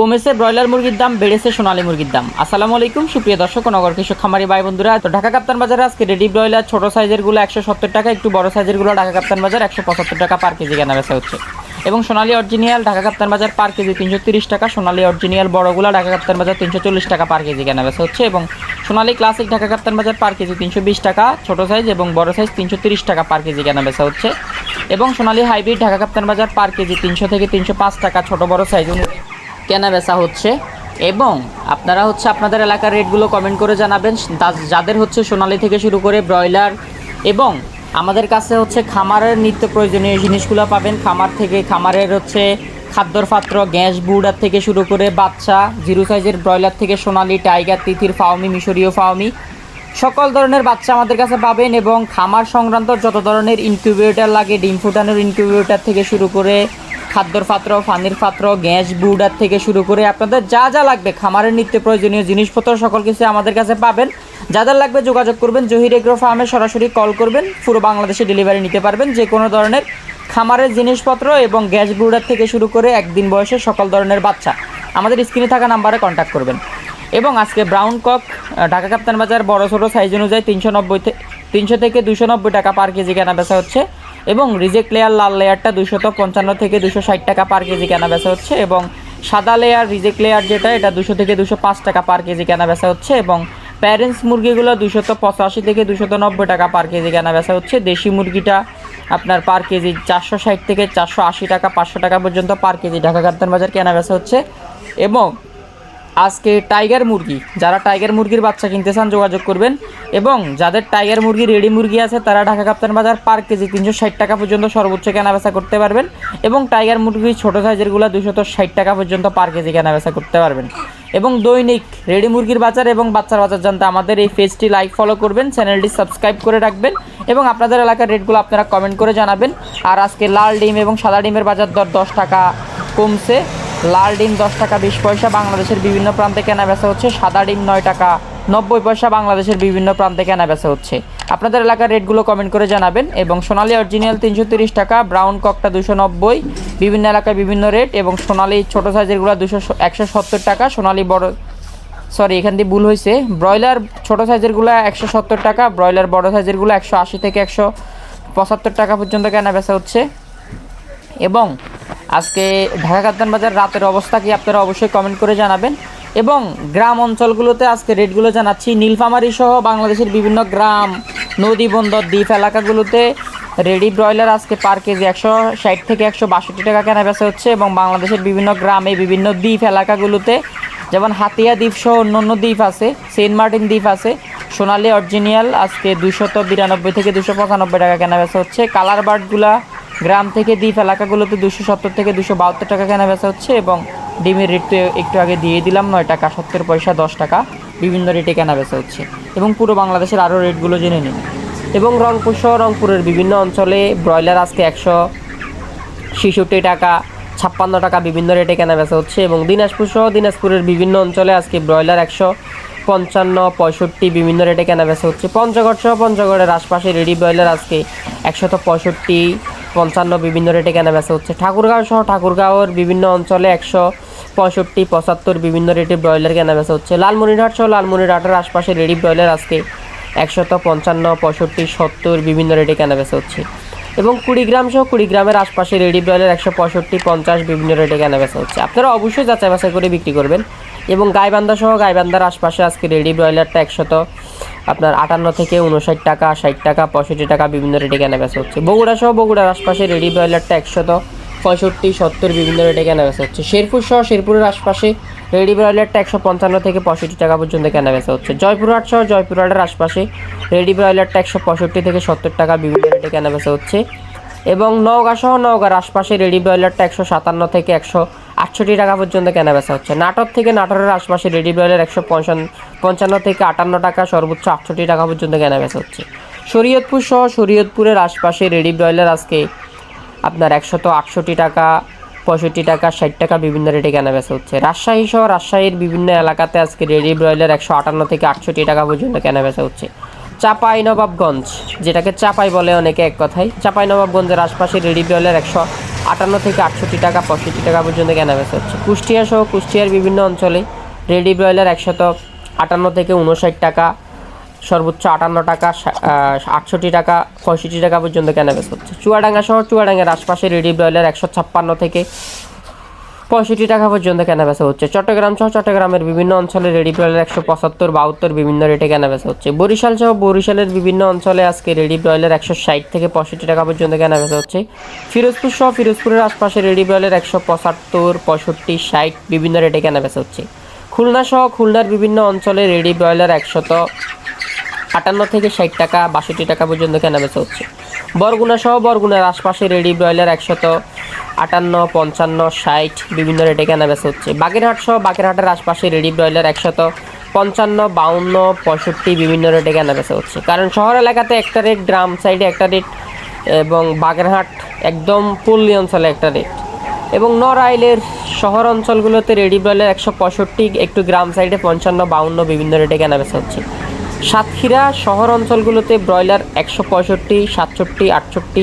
কমেছে, ব্রয়লার মুরগির দাম বেড়েছে, সোনালী মুরগির দাম। আসসালামু আলাইকুম, সুপ্রিয় দর্শক নগর কৃষক, খামারি ভাই বন্ধুরা। তো ঢাকা কাপ্তান বাজারে আজকে রেডি ব্রয়লার, ছোট সাইজেরগুলো একশো সত্তর টাকা, একটু বড় সাইজেরগুলো ঢাকা কাপ্তান বাজার একশো পঁচাত্তর টাকা পার কেজি কেনা বেচা হচ্ছে। এবং সোনালী অরিজিনিয়াল ঢাকা কাপ্তান বাজার পার কেজি তিনশো তিরিশ টাকা, সোনালী অরিজিনিয়াল বড়গুলো ঢাকা কাপ্তান বাজার তিনশো চল্লিশ টাকা পার কেজি কেনা বেচা হচ্ছে। এবং সোনালী ক্লাসিক ঢাকা কাপ্তান বাজার পার কেজি তিনশো বিশ টাকা, ছোট সাইজ এবং বড় সাইজ তিনশো তিরিশ টাকা পার কেজি কেনা বেচা হচ্ছে। এবং সোনালী হাইব্রিড ঢাকা কাপ্তান বাজার পার কেজি তিনশো থেকে তিনশো পাঁচ টাকা, ছোট বড় সাইজ অনুযায়ী কেনা বেচা হচ্ছে এবং আপনারা হচ্ছে আপনাদের এলাকার রেটগুলো কমেন্ট করে জানাবেন। যাদের হচ্ছে সোনালি থেকে শুরু করে ব্রয়লার এবং আমাদের কাছে হচ্ছে খামারের নিত্য প্রয়োজনীয় জিনিসগুলো পাবেন। খামার থেকে, খামারের হচ্ছে খাদ্যর পাত্র গ্যাস বুড়ার থেকে শুরু করে বাচ্চা, জিরো সাইজের ব্রয়লার থেকে সোনালি, টাইগার, তিথির ফাউমি মিশরীয় ফাউমি সকল ধরনের বাচ্চা আমাদের কাছে পাবেন এবং খামার সংক্রান্ত যত ধরনের ইনকিউবেটর লাগে, ডিম ফুটানোর ইনকিউবেটর থেকে শুরু করে খাদ্যর পাত্র, পানির পাত্র, গ্যাস বুডার থেকে শুরু করে আপনাদের যা যা লাগবে, খামারের নিত্য প্রয়োজনীয় জিনিসপত্র, সকল কিছু আমাদের কাছে পাবেন। যাদের লাগবে যোগাযোগ করবেন, জহির এগ্রো ফার্মে সরাসরি কল করবেন, পুরো বাংলাদেশে ডেলিভারি নিতে পারবেন যে কোনো ধরনের খামারের জিনিসপত্র এবং গ্যাস বুডার থেকে শুরু করে একদিন বয়সের সকল ধরনের বাচ্চা। আমাদের স্ক্রিনে থাকা নাম্বারে কন্ট্যাক্ট করবেন। এবং আজকে ব্রাউন কক, ঢাকা কাপ্তান বাজার, বড় ছোটো সাইজ অনুযায়ী তিনশো নব্বই তিনশো থেকে দুশো নব্বই টাকা পার কেজি কেনা বেচা হচ্ছে। এবং রিজেক্ট লেয়ার লাল লেয়ারটা দুশত পঞ্চান্ন থেকে দুশো ষাট টাকা পার কেজি কেনা বেচা হচ্ছে এবং সাদা লেয়ার রিজেক্ট লেয়ার যেটা, এটা দুশো থেকে দুশো পাঁচ টাকা পার কেজি কেনা বেচা হচ্ছে এবং প্যারেন্টস মুরগিগুলো দুশত পঁচাশি থেকে দুশত নব্বই টাকা পার কেজি কেনা বেচা হচ্ছে। দেশি মুরগিটা আপনার পার কেজি চারশো ষাট থেকে চারশো আশি টাকা, পাঁচশো টাকা পর্যন্ত পার কেজি ঢাকা কাপ্তান বাজার কেনা বেচা হচ্ছে এবং আজকে টাইগার মুরগি, যারা টাইগার মুরগির বাচ্চা কিনতে চান যোগাযোগ করবেন এবং যাদের টাইগার মুরগি, রেডি মুরগি আছে, তারা ঢাকা কাপ্তান বাজার পার কেজি তিনশো ষাট টাকা পর্যন্ত সর্বোচ্চ কেনাবেচা করতে পারবেন এবং টাইগার মুরগি ছোটো সাইজেরগুলো দুশত ষাট টাকা পর্যন্ত পার কেজি কেনাবেচা করতে পারবেন। এবং দৈনিক রেডি মুরগির বাজার এবং বাচ্চার বাজার জানতে আমাদের এই পেজটি লাইক ফলো করবেন চ্যানেলটি সাবস্ক্রাইব করে রাখবেন এবং আপনাদের এলাকার রেটগুলো আপনারা কমেন্ট করে জানাবেন। আর আজকে লাল ডিম এবং সাদা ডিমের বাজার দর দশ টাকা কমছে। লাল ডিম দশ টাকা, বিশ পয়সা। বাংলাদেশের বিভিন্ন প্রান্তে কেনা বেচা হচ্ছে। সাদা ডিম নয় টাকা, নব্বই পয়সা বাংলাদেশের বিভিন্ন প্রান্তে কেনা বেচা হচ্ছে। আপনাদের এলাকার রেটগুলো কমেন্ট করে জানাবেন এবং সোনালী অরিজিনাল তিনশো তিরিশ টাকা, ব্রাউন ককটা দুশো নব্বই। বিভিন্ন এলাকায় বিভিন্ন রেট এবং সোনালী ছোটো সাইজেরগুলো দুশো একশো সত্তর টাকা, সোনালী বড়, সরি, এখান দিয়ে ভুল হয়েছে ব্রয়লার ছোটো সাইজেরগুলো একশো সত্তর টাকা, ব্রয়লার বড় সাইজেরগুলো একশো আশি থেকে একশো পঁচাত্তর টাকা পর্যন্ত কেনা বেচা হচ্ছে। এবং আজকে ঢাকা কাপ্তান বাজার রাতের অবস্থা কি আপনারা অবশ্যই কমেন্ট করে জানাবেন। এবং গ্রাম অঞ্চলগুলোতে আজকে রেটগুলো জানাচ্ছি। নীলফামারী সহ বাংলাদেশের বিভিন্ন গ্রাম, নদী, বন্দর, দ্বীপ এলাকাগুলোতে রেডি ব্রয়লার আজকে পার কেজি একশো ষাট থেকে একশো বাষট্টি টাকা কেনা বেচা হচ্ছে এবং বাংলাদেশের বিভিন্ন গ্রামে বিভিন্ন দ্বীপ এলাকাগুলোতে যেমন হাতিয়া দ্বীপ সহ অন্য অন্য দ্বীপ আছে, সেন্ট মার্টিন দ্বীপ আছে, সোনালি অরিজিনিয়াল আজকে দুশত বিরানব্বই থেকে দুশো পঁচানব্বই টাকা কেনা বেচা হচ্ছে। কালার বার্ডগুলা গ্রাম থেকে দ্বীপ এলাকাগুলোতে দুশো সত্তর থেকে দুশো বাহাত্তর টাকা কেনা বেচা হচ্ছে এবং ডিমের রেট একটু আগে দিয়ে দিলাম, নয় টাকা সত্তর পয়সা, দশ টাকা। বিভিন্ন রেটে কেনা বেচা হচ্ছে। এবং পুরো বাংলাদেশের আরও রেটগুলো জেনে নিন। এবং রংপুর সহ রংপুরের বিভিন্ন অঞ্চলে ব্রয়লার আজকে একশো ছেষট্টি টাকা, ছাপ্পান্ন টাকা বিভিন্ন রেটে কেনা বেচা হচ্ছে এবং দিনাজপুর সহ দিনাজপুরের বিভিন্ন অঞ্চলে আজকে ব্রয়লার একশো পঞ্চান্ন, পঁয়ষট্টি বিভিন্ন রেটে কেনা বেচা হচ্ছে। পঞ্চগড় সহ পঞ্চগড়ের আশপাশে রেডি ব্রয়লার আজকে একশত পঁয়ষট্টি পঞ্চান্ন বিভিন্ন রেটে কেনা বেচা হচ্ছে। ঠাকুরগাঁও সহ ঠাকুরগাঁওয়ের বিভিন্ন অঞ্চলে একশো পঁয়ষট্টি, পঁচাত্তর বিভিন্ন রেটে ব্রয়লার কেনা বেচা হচ্ছে। লালমনিরহাট সহ লালমনিরহাটের আশপাশে রেডি ব্রয়লার আজকে একশত পঞ্চান্ন, পঁয়ষট্টি, সত্তর বিভিন্ন রেটে কেনা বেচা হচ্ছে। এবং কুড়িগ্রাম সহ কুড়িগ্রামের আশপাশে রেডি ব্রয়লার একশো পঁয়ষট্টি, পঞ্চাশ বিভিন্ন রেটে কেনা বেচা হচ্ছে। আপনারা অবশ্যই যাচাই বাছাই করে বিক্রি করবেন। এবং গাইবান্ধা সহ গাইবান্ধার আশপাশে আজকে রেডি ব্রয়লারটা একশত আপনার আটান্ন থেকে উনষাট টাকা, ষাট টাকা, পঁয়ষট্টি টাকা বিভিন্ন রেটে কেনা বেচা হচ্ছে। বগুড়া সহ বগুড়ার আশপাশে রেডি ব্রয়লারটা একশত পঁয়ষট্টি, সত্তর বিভিন্ন রেটে কেনা বেচা হচ্ছে। শেরপুর সহ শেরপুরের আশপাশে রেডি ব্রয়লারটা একশো পঞ্চান্ন থেকে পঁয়ষট্টি টাকা পর্যন্ত কেনা বেচা হচ্ছে। জয়পুরহাট সহ জয়পুরহাটের আশপাশে রেডি ব্রয়লারটা একশো পঁয়ষট্টি থেকে সত্তর টাকা বিভিন্ন রেটে কেনা বেচা হচ্ছে। এবং নওগাঁ সহ নওগাঁর আশপাশে রেডি ব্রয়লারটা একশো সাতান্ন থেকে একশো আটষট্টি টাকা পর্যন্ত কেনা বেচা হচ্ছে। নাটক থেকে নাটোরের আশপাশে রেডি ব্রয়লার একশো পঞ্চান্ন পঞ্চান্ন থেকে আটান্ন টাকা, সর্বোচ্চ আটষট্টি টাকা পর্যন্ত কেনা বেচা হচ্ছে। শরীয়তপুর সহ শরীয়তপুরের আশপাশে রেডি ব্রয়লার আজকে আপনার একশত আটষট্টি টাকা, পঁয়ষট্টি টাকা, ষাট টাকা বিভিন্ন রেটে কেনা বেচা হচ্ছে। রাজশাহী সহ রাজশাহীর বিভিন্ন এলাকাতে আজকে রেডি ব্রয়লার একশো আটান্ন থেকে আটষট্টি টাকা পর্যন্ত কেনা বেচা হচ্ছে। চাপাই নবাবগঞ্জ যেটাকে চাপাই বলে অনেকে এক কথায়। চাপাই নবাবগঞ্জের আশপাশে রেডি ব্রয়লার একশো আটান্ন থেকে আটষট্টি টাকা, পঁয়ষট্টি টাকা পর্যন্ত কেনাবেচা হচ্ছে। কুষ্টিয়া সহ কুষ্টিয়ার বিভিন্ন অঞ্চলে রেডি ব্রয়লার একশত আটান্ন থেকে উনষাট টাকা, সর্বোচ্চ আটান্ন টাকা আটষট্টি টাকা, পঁয়ষট্টি টাকা পর্যন্ত কেনাবেচা হচ্ছে। চুয়াডাঙ্গা সহ চুয়াডাঙ্গার আশপাশে রেডি ব্রয়লার একশো ছাপ্পান্ন থেকে পঁয়ষট্টি টাকা পর্যন্ত কেনা বেচা হচ্ছে। চট্টগ্রাম সহ চট্টগ্রামের বিভিন্ন অঞ্চলে রেডি ব্রয়লার একশো পঁচাত্তর, বাহাত্তর বিভিন্ন রেটে কেনা বেচা হচ্ছে। বরিশাল সহ বরিশালের বিভিন্ন অঞ্চলে আজকে রেডি ব্রয়লার একশো ষাট থেকে পঁয়ষট্টি টাকা পর্যন্ত কেনা বেচা হচ্ছে। ফিরোজপুর সহ ফিরোজপুরের আশপাশে রেডি ব্রয়লার একশো পঁচাত্তর, পঁয়ষট্টি, ষাট বিভিন্ন রেটে কেনা বেচা হচ্ছে। খুলনা সহ খুলনার বিভিন্ন অঞ্চলে রেডি ব্রয়লার একশত আটান্ন থেকে ষাট টাকা, বাষট্টি টাকা পর্যন্ত কেনা বেচা হচ্ছে। বরগুনা সহ বরগুনার আশপাশে রেডি ব্রয়লার একশত আটান্ন, পঞ্চান্ন, ষাট, বিভিন্ন রেটে কেনা বেচা হচ্ছে। বাগেরহাট সহ বাগেরহাটের আশপাশে রেডি ব্রয়লার একশত পঞ্চান্ন, বাউন্ন, পঁয়ষট্টি, বিভিন্ন রেটে কেনা বেচা হচ্ছে। কারণ শহর এলাকাতে একটা রেট গ্রাম সাইডে একটা রেট এবং বাগেরহাট একদম পল্লী অঞ্চলে একটা রেট এবং নড়াইলের শহর অঞ্চলগুলোতে রেডি ব্রয়লার একশো পঁয়ষট্টি, একটু গ্রাম সাইডে পঞ্চান্ন, বাউন্ন, বিভিন্ন রেটে কেনা বেচা হচ্ছে। সাতক্ষীরা শহর অঞ্চলগুলোতে ব্রয়লার একশো পঁয়ষট্টি, সাতষট্টি, আটষট্টি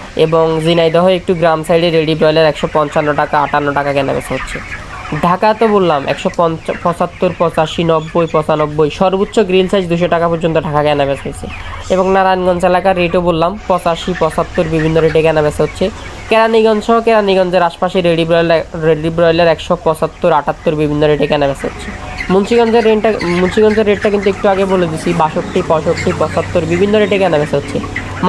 এবং ঝিনাইদহ একটু গ্রাম সাইডে রেডি ব্রয়লার একশো পঞ্চান্ন টাকা, আটান্ন টাকা কেনা বেচা হচ্ছে। ঢাকা তো বললাম, একশো পঁচাত্তর, পঁচাশি, নব্বই, পঁচানব্বই, সর্বোচ্চ গ্রিল সাইজ দুশো টাকা পর্যন্ত ঢাকা কেনা বেচা হচ্ছে এবং নারায়ণগঞ্জ এলাকার রেটও বললাম, পঁচাশি, পঁচাত্তর বিভিন্ন রেটে কেনা বেচা হচ্ছে। কেরানীগঞ্জ সহ কেরানীগঞ্জের আশপাশে রেডি ব্রয়লার রেডি ব্রয়লার একশো পঁচাত্তর, আটাত্তর বিভিন্ন রেটে কেনা বেচা হচ্ছে। মুন্সিগঞ্জের রেটটা মুন্সিগঞ্জের রেটটা কিন্তু একটু আগে বলে দিছি, বাষট্টি, পঁয়ষট্টি, পঁচাত্তর, বিভিন্ন রেটে কেনা বেচা হচ্ছে।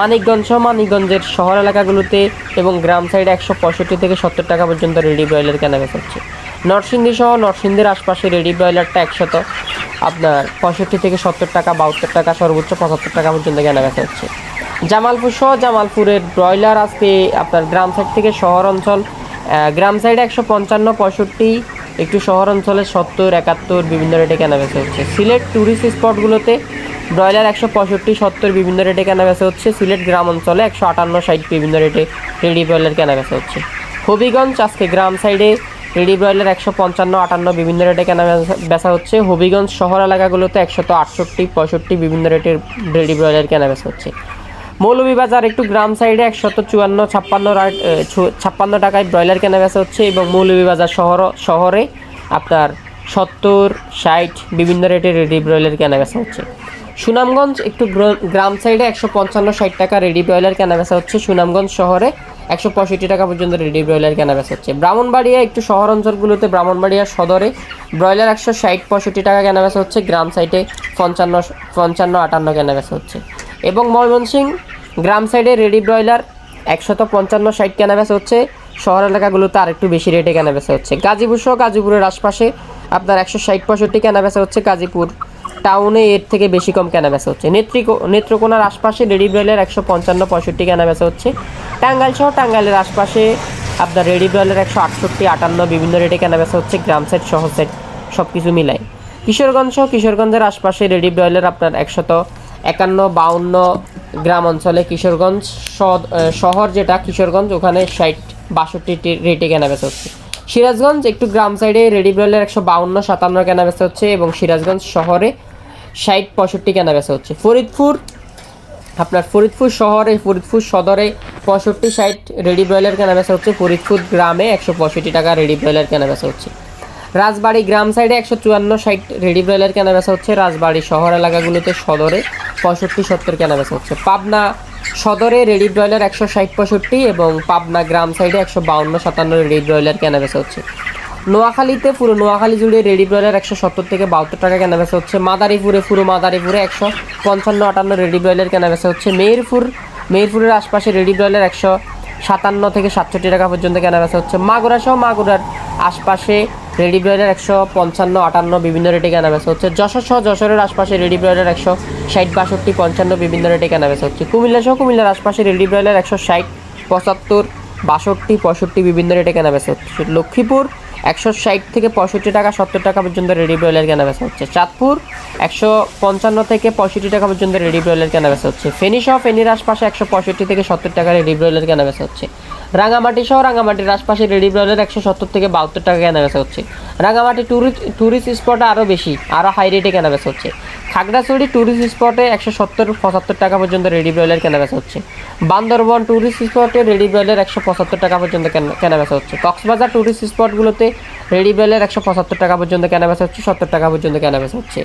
মানিকগঞ্জ সহ মানিকগঞ্জের শহর এলাকাগুলোতে এবং গ্রাম সাইডে একশো পঁয়ষট্টি থেকে সত্তর টাকা পর্যন্ত রেডি ব্রয়লার কেনা বেচা হচ্ছে। নরসিংদী সহ নরসিংদীর আশপাশে রেডি ব্রয়লারটা একশত, আপনার পঁয়ষট্টি থেকে সত্তর টাকা, বাহাত্তর টাকা, সর্বোচ্চ পঁচাত্তর টাকা পর্যন্ত কেনা বেচা হচ্ছে। জামালপুর সহ জামালপুরের ব্রয়লার আজকে আপনার গ্রাম সাইড থেকে শহর অঞ্চল গ্রাম সাইডে একশো পঞ্চান্ন, পঁয়ষট্টি একটু শহর অঞ্চলে সত্তর, একাত্তর বিভিন্ন রেটে কেনা বেচা হচ্ছে। সিলেট ট্যুরিস্ট স্পটগুলোতে ব্রয়লার একশো পঁয়ষট্টি, সত্তর বিভিন্ন রেটে কেনা বেচা হচ্ছে। সিলেট গ্রাম অঞ্চলে একশো আটান্ন, ষাট বিভিন্ন রেটে রেডি ব্রয়লার কেনা বেচা হচ্ছে। হবিগঞ্জ, আজকে গ্রাম সাইডে রেডি ব্রয়লার একশো পঞ্চান্ন, আটান্ন বিভিন্ন রেটে কেনা বেচা হচ্ছে। হবিগঞ্জ শহর এলাকাগুলোতে একশত আটষট্টি, পঁয়ষট্টি বিভিন্ন রেটের রেডি ব্রয়লার কেনা বেচা হচ্ছে। মৌলভীবাজার একটু গ্রাম সাইডে একশত চুয়ান্ন, ছাপ্পান্ন ছাপ্পান্ন টাকায় ব্রয়লার কেনা বেচা হচ্ছে এবং মৌলভীবাজার শহর, শহরে আপনার সত্তর, ষাট বিভিন্ন রেটের রেডি ব্রয়লার কেনা বেচা হচ্ছে। সুনামগঞ্জ একটু গ্রাম সাইডে একশো পঞ্চান্ন, ষাট টাকা রেডি ব্রয়লার কেনা বেচা হচ্ছে। সুনামগঞ্জ শহরে একশো পঁয়ষট্টি টাকা পর্যন্ত রেডি ব্রয়লার কেনা বেচা হচ্ছে। ব্রাহ্মণবাড়িয়া একটু শহর অঞ্চলগুলোতে ব্রাহ্মণবাড়িয়া সদরে ব্রয়লার একশো ষাট, পঁয়ষট্টি টাকা কেনা বেচা হচ্ছে। গ্রাম সাইডে পঞ্চান্ন পঞ্চান্ন, আটান্ন কেনা বেচা হচ্ছে। এবং ময়মনসিংহ গ্রাম সাইডে রেডি ব্রয়লার একশত পঞ্চান্ন ষাট কেনা বেচা হচ্ছে। শহর এলাকাগুলোতে আর একটু বেশি রেটে কেনা বেচা হচ্ছে। গাজীপুর সহ গাজীপুরের আশপাশে আপনার একশো ষাট পঁয়ষট্টি কেনা বেচা হচ্ছে গাজীপুর। টাউনে এর থেকে বেশি কম কেনা বেচা হচ্ছে। নেত্রিকো নেত্রকোনার আশপাশে রেডি ব্রয়লার একশো পঞ্চান্ন পঁয়ষট্টি কেনা বেচা হচ্ছে। টাঙ্গাইল সহ টাঙ্গাইলের আশপাশে আপনার রেডি ব্রয়লার একশো আটষট্টি, আটান্ন বিভিন্ন রেটে কেনা বেচা হচ্ছে। গ্রাম সেট শহর সেট সব কিছু মিলাই কিশোরগঞ্জ সহ কিশোরগঞ্জের আশপাশে রেডি ব্রয়লার আপনার একশত একান্ন, বাউন্ন গ্রাম অঞ্চলে কিশোরগঞ্জ শহর যেটা, কিশোরগঞ্জ, ওখানে ষাট, বাষট্টি রেটে কেনা বেচা হচ্ছে। সিরাজগঞ্জ একটু গ্রাম সাইডে রেডি ব্রয়লার একশো বাউন্ন, সাতান্ন কেনা বেচা হচ্ছে এবং সিরাজগঞ্জ শহরে ষাট, পঁয়ষট্টি কেনা বেচা হচ্ছে। ফরিদপুর, আপনার ফরিদপুর শহরে, ফরিদপুর সদরে পঁয়ষট্টি, ষাট রেডি ব্রয়লার কেনা বেচা হচ্ছে। ফরিদপুর গ্রামে একশো পঁয়ষট্টি টাকা রেডি ব্রয়লার কেনা বেচা হচ্ছে। রাজবাড়ি গ্রাম সাইডে একশো চুয়ান্ন ষাট রেডি ব্রয়লার কেনা বেচা হচ্ছে। রাজবাড়ি শহর এলাকাগুলোতে সদরে পঁয়ষট্টি সত্তর কেনা বেচা হচ্ছে। পাবনা সদরে রেডি ব্রয়লার একশো ষাট পঁয়ষট্টি এবং পাবনা গ্রাম সাইডে একশো বাউন্ন সাতান্ন রেডি ব্রয়লার কেনা বেচা হচ্ছে। নোয়াখালীতে পুরো নোয়াখালী জুড়ে রেডি ব্রয়লার একশো সত্তর থেকে বাহাত্তর টাকা কেনা বেচা হচ্ছে। মাদারীপুরে পুরো মাদারীপুরে একশো পঞ্চান্ন আটান্ন রেডি ব্রয়লার কেনা বেচা হচ্ছে। মেহেরপুর, মেহেরপুরের আশপাশে রেডি ব্রয়লার একশো সাতান্ন থেকে সাতষট্টি টাকা পর্যন্ত কেনা বেচা হচ্ছে। মাগুরা সহ মাগুরার আশপাশে রেডি ব্রয়লার একশো পঞ্চান্ন, আটান্ন বিভিন্ন রেটে কেনা বেচা হচ্ছে। যশোর সহ যশোরের আশপাশে রেডি ব্রয়লার একশো ষাট, বাষট্টি, পঞ্চান্ন বিভিন্ন রেটে কেনা বেচা হচ্ছে। কুমিল্লা সহ কুমিল্লার আশপাশে রেডি ব্রয়লার একশো ষাট, পঁচাত্তর, বাষট্টি, পঁয়ষট্টি বিভিন্ন রেটে কেনা বেচা হচ্ছে। লক্ষ্মীপুর একশো ষাট থেকে পঁয়ষট্টি টাকা, সত্তর টাকা পর্যন্ত রেডি ব্রয়লার কেনা বেচা হচ্ছে। চাঁদপুর, একশো পঞ্চান্ন থেকে পঁয়ষট্টি টাকা পর্যন্ত রেডি ব্রয়লার কেনা বেচা হচ্ছে। ফেনী সহ ফেনীর আশপাশে একশো পঁয়ষট্টি থেকে সত্তর টাকা রেডি ব্রয়লার কেনা বেচা হচ্ছে। রাঙামাটি সহ রাঙামাটির আশপাশে রেডি ব্রয়লার একশো সত্তর থেকে বাহাত্তর টাকা কেনা বেচা হচ্ছে। রাঙামাটি ট্যুরিস্ট ট্যুরিস্ট স্পটে আরও বেশি আরও হাই রেটে কেনাবেচা হচ্ছে। খাগড়াছড়ি ট্যুরিস্ট স্পটে একশো সত্তর, পঁচাত্তর টাকা পর্যন্ত রেডি ব্রয়লার কেনাবেচা হচ্ছে। বান্দরবন ট্যুরিস্ট স্পটে রেডি ব্রয়লার একশো পঁচাত্তর টাকা পর্যন্ত কেনা- কেনা হচ্ছে। কক্সবাজার ট্যুরিস্ট স্পটগুলোতে রেডি ব্রয়লার একশো পঁচাত্তর টাকা পর্যন্ত কেনাবেচা হচ্ছে, সত্তর টাকা পর্যন্ত কেনাবেচা হচ্ছে।